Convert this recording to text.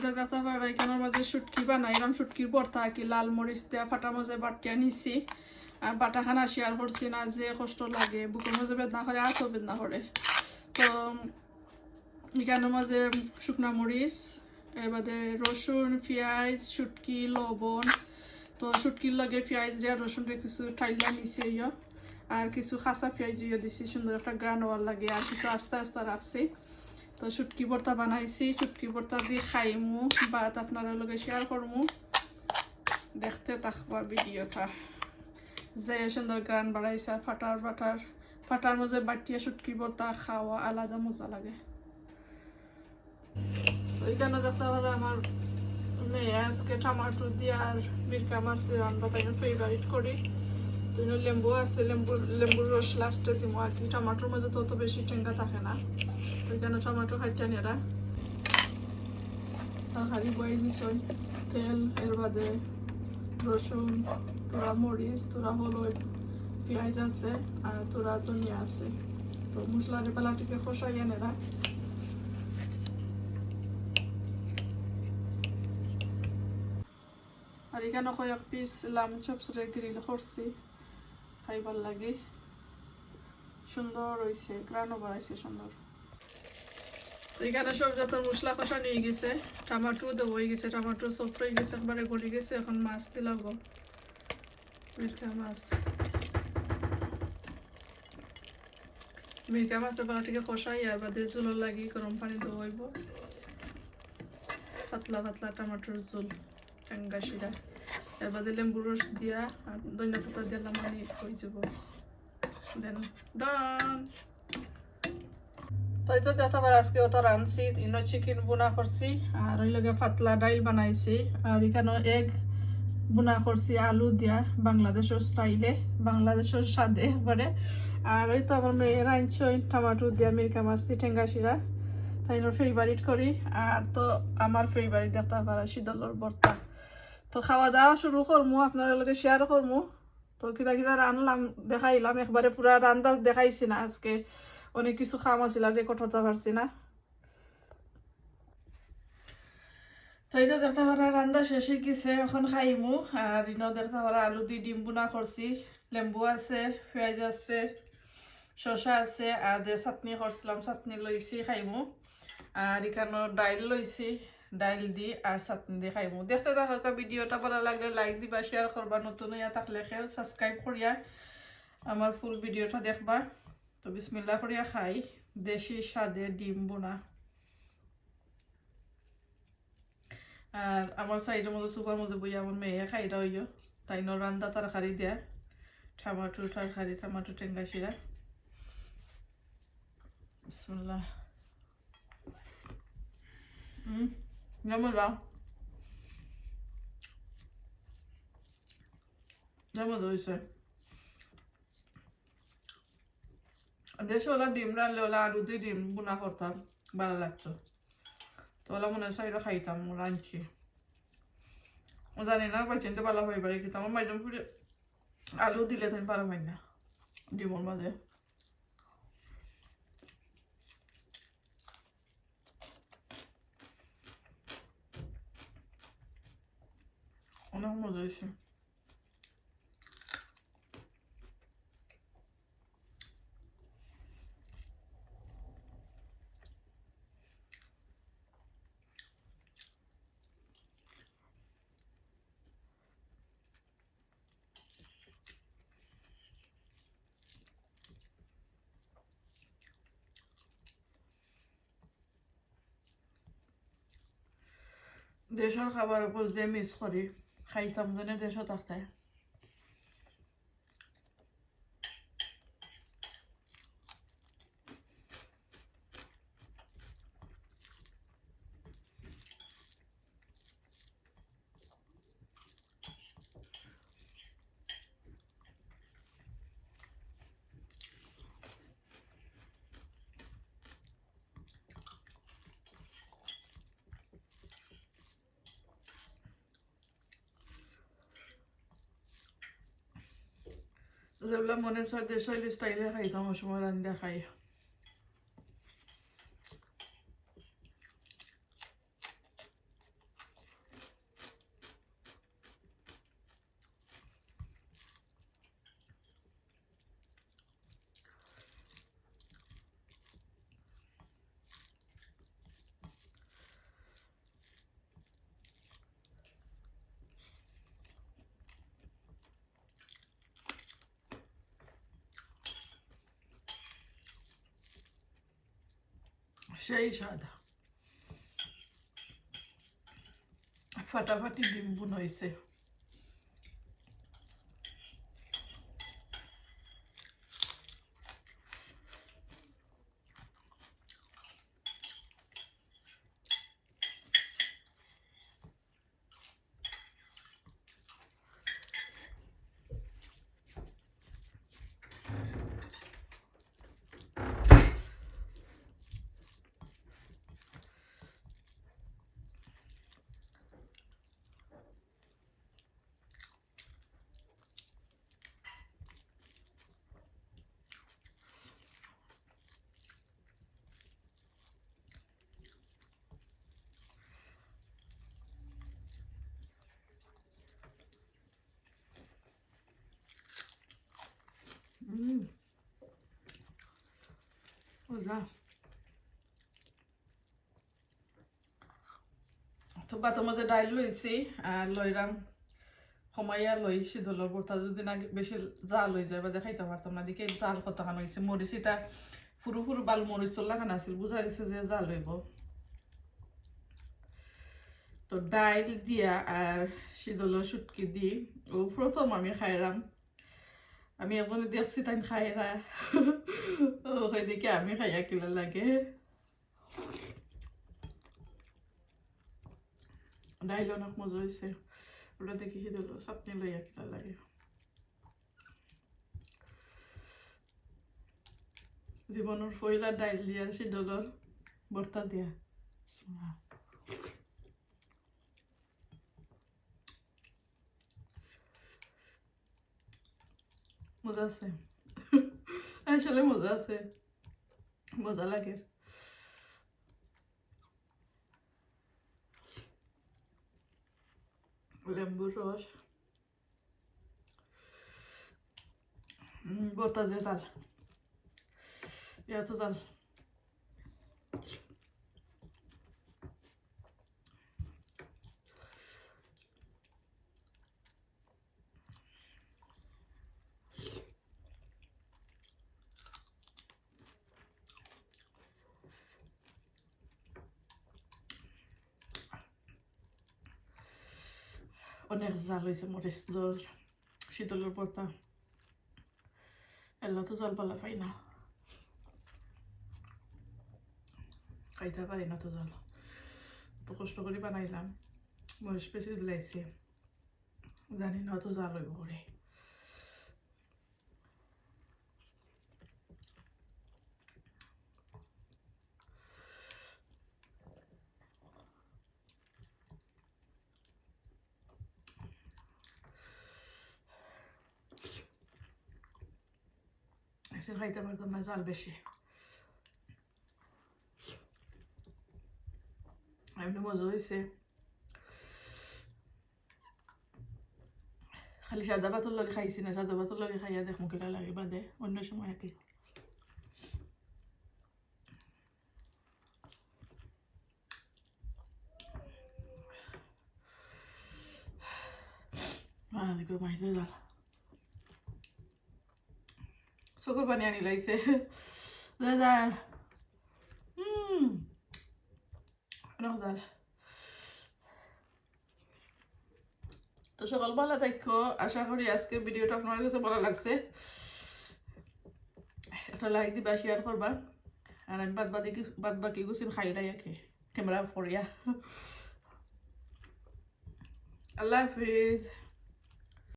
দেখা এখানের মাঝে শুটকি বানাইলাম শুটকির ভর্তা কি, লাল মরিচ দেওয়া ফাটা মাঝে বাটিয়া নিছি। আর বাটাখানা শেয়ার করছি না যে কষ্ট লাগে, বুকের মাঝে বেদনা করে, আর তো বেদনা করে। তো এখানের মাঝে শুকনা মরিচ, এর রসুন, পেঁয়াজ, শুটকি, লবণ। তো শুটকির লগে পেঁয়াজ দিয়া রসুনটা কিছু ঠাইলা নিছে ইয়। আর কিছু খাসা পেঁয়াজ ইয়ে দিছি, সুন্দর একটা গ্রান হওয়ার লাগে, আর কিছু আস্তে আস্তে রাখছি। তো শুটকি ভর্তা বানাইছি, শুটকি ভর্তা দিয়ে খাইমু বাত আপনারা লগে শেয়ার করমু। দেখতে থাকবা ভিডিওটা। যে সুন্দর গান বাড়াইছে ফাটার বাটার ফাটার মধ্যে বাটিয়া শুটকি ভর্তা খাওয়া আলাদা মজা লাগে। তো এখানে দেখতে আমার মেয়ে আজকে টমাটো দিয়ে আর মিরকা মাছ দিয়ে রান্না তাই ফেভারিট করি। তো লেম্বু আছে লেম্বু লেম্বুর রস লাস্টে দিব। আর কি, টমাটোর মাঝে তো অত বেশি টেঙ্গা থাকে না। তো এখানে টমাটো খাইতে নেরা তরকারি বই দিছই তেল, এর বাদে রসুন, তোরা মরিচ, তোরা হলুদ, পেঁয়াজ আছে আর তোরা ধনিয়া আছে। তো মশলার পেলাটিকে খসাই নেরা আর এখানে কয়েক পিস লাম চপসরে গ্রিল করছি। খাইবার লাগে। সুন্দর হয়েছে গ্রানও বাড়াইছে সুন্দর। এখানে সব যত মশলা কষা নিয়ে গেছে, টমাটো গেছে, টমাটো সফট হয়ে গেছে, একবারে গলি গেছে, এখন মাছ দিলাম মিরকা মাছ। মিরকা মাছের বাটিকে কষাই, আর বাদে ঝোলের লাগি গরম পানি দেবইব পাতলা পাতলা টমাটোর ঝোল টাঙ্গা শিরা। এর বাদে লেম্বু রস দিয়া, আর ধনিয়া পাতা দিলাম মানে হয়ে যাব। দেন, ডান। তাই তো দেখাবার আজকে অত রাঁধছি ইনো চিকেন বুনা করছি, আর ওই লগে পাতলা ডাইল বানাইছি। আর এখানে এগ বুনা করছি, আলু দিয়া, বাংলাদেশের স্টাইলে বাংলাদেশের স্বাদে একবারে আর ওই তো আমার মেয়ের আনছে ওই টমাটো দিয়া মিরকা মাছ দিয়ে ঠেঙ্গা শিরা। তাই ফেভারিট করি। আর তো আমার ফেভারিট দেখতে পারা ভর্তা। তো খাওয়া দাওয়া শুরু করমু, আপনার লগে শেয়ার করমু। তো কিতা কিতা রানলাম, দেখাইলাম, একবারে পুরা রান্না দেখাইছি না আজকে। অনেক কিছু খাম আছিল, আর রেকর্ড করতে পারছি না। তো দেখতে পারা রান্না শেষ গেছে, এখন খাইমু। আর ইনো দেখতে পারা আলু দিয়ে ডিম বুনা করছি। লেম্বু আছে, পেঁয়াজ আছে, শসা আছে, আর যে চাটনি করছিলাম, চাটনি লইছি, খাইমু। আর এখানে ডাইল লইছি। ডাইল দি আর চাটনি দিয়ে খাইমু। দেখতে থাকা ভিডিওটা ভালো লাগলে লাইক দিবা শেয়ার করবা নতুন ইয়া থাকলে খেয়ে সাবস্ক্রাইব করিয়া আমার ফুল ভিডিওটা দেখবা। তো বিসমিল্লা করিয়া খাই। দেশি স্বাদে ডিম বোনা। আর আমার সাইডের মধ্যে সুপার মধ্যে বই আমার মেয়ে খাই রইও তাই ন রান্দা তরকারি দেয়া। টমাটো তরকারি টমাটো টেঙ্গা শিরা বিসমিল্লাহ হুম যাও যেমন হয়েছে দেশে ওলা ডিম রানলে ওলা আলু দিয়ে ডিম বোনা করতাম ভালো লাগতো তো ওলা মনে হয় সাইডে খাইতাম রাঁধছি জানি না বা চিনতে ভালো হয়ে পারে আমার মাইজাম আলু দিলে তুমি পারো না ডিমর মাঝে অনেক মজা হয়েছে দেশের খাবার উপর যে মিস করি খাইতাম জানে দেশও থাকতে যেগুলো মনে হয় দেশের স্টাইলে খাইতাম ওই সময় রান্না খাই সেই স্বাদ ফাটাফাটি ডিম বুন হয়েছে মজা তো বাতের মাঝে ডাইল লইছি আর লইরাম সময়য়া লই শীতলের বর্তা যদি না বেশি জাল হয়ে যায় বা দেখাইতে পারতাম না দিকে জাল কতখান হয়েছে মরিচ এটা ফুরু ফুরু বাল মরিচ খান আছিল বুঝা গেছে যে জাল হইব তো ডাইল দিয়া আর শীতলের শুটকি দি, ও প্রথম আমি খাইরাম আমি এজনে দেখছি তাই খাই ও সেদিকে আমি খাইয়া কিলা লাগে। ডাইল অনেক মজা হয়েছে ওটা দেখি দিল, চাটনি লইয়া কিলা লাগে। জীবনের পয়লা ডাইল দিয়া শীতলৰ বর্তা দিয়া। বিসমিল্লাহ। মজা আছে আসলে মজা আছে মজা লাগে লেম্বুর রস বর্তা যে জাল অনেক জাল হয়েছে মরিচ দর শীতলের পর্তা এলা তো জল পালা পাই না খাইতে পারি না তো জল তো কষ্ট করে বানাইলাম মরিচ বেশি দিলাইছে জানি না তো জাল হইব করে এসে খাইতে পারতাম না জাল বেশি এমনি মজা হয়েছে খালি সাদা ভাতর লগে খাইছি না সাদা ভাতর লগে খাইয়া দেখ মুখিলা লাগে বাদে অন্য সময় আর কি Ah, digo, মাইলে জাল চকুর পানি আনি লাইছে দাদার হুম অনেক তো সকাল ভালো থাকো আশা করি আজকে ভিডিওটা আপনার কাছে ভালো লাগছে। একটা লাইক দিবা শেয়ার করবা আর আমি বাদ বাদি বাদ বাকি গুছিন খাই লাই একে। ক্যামেরা ফরিয়া আল্লাহ হাফিজ।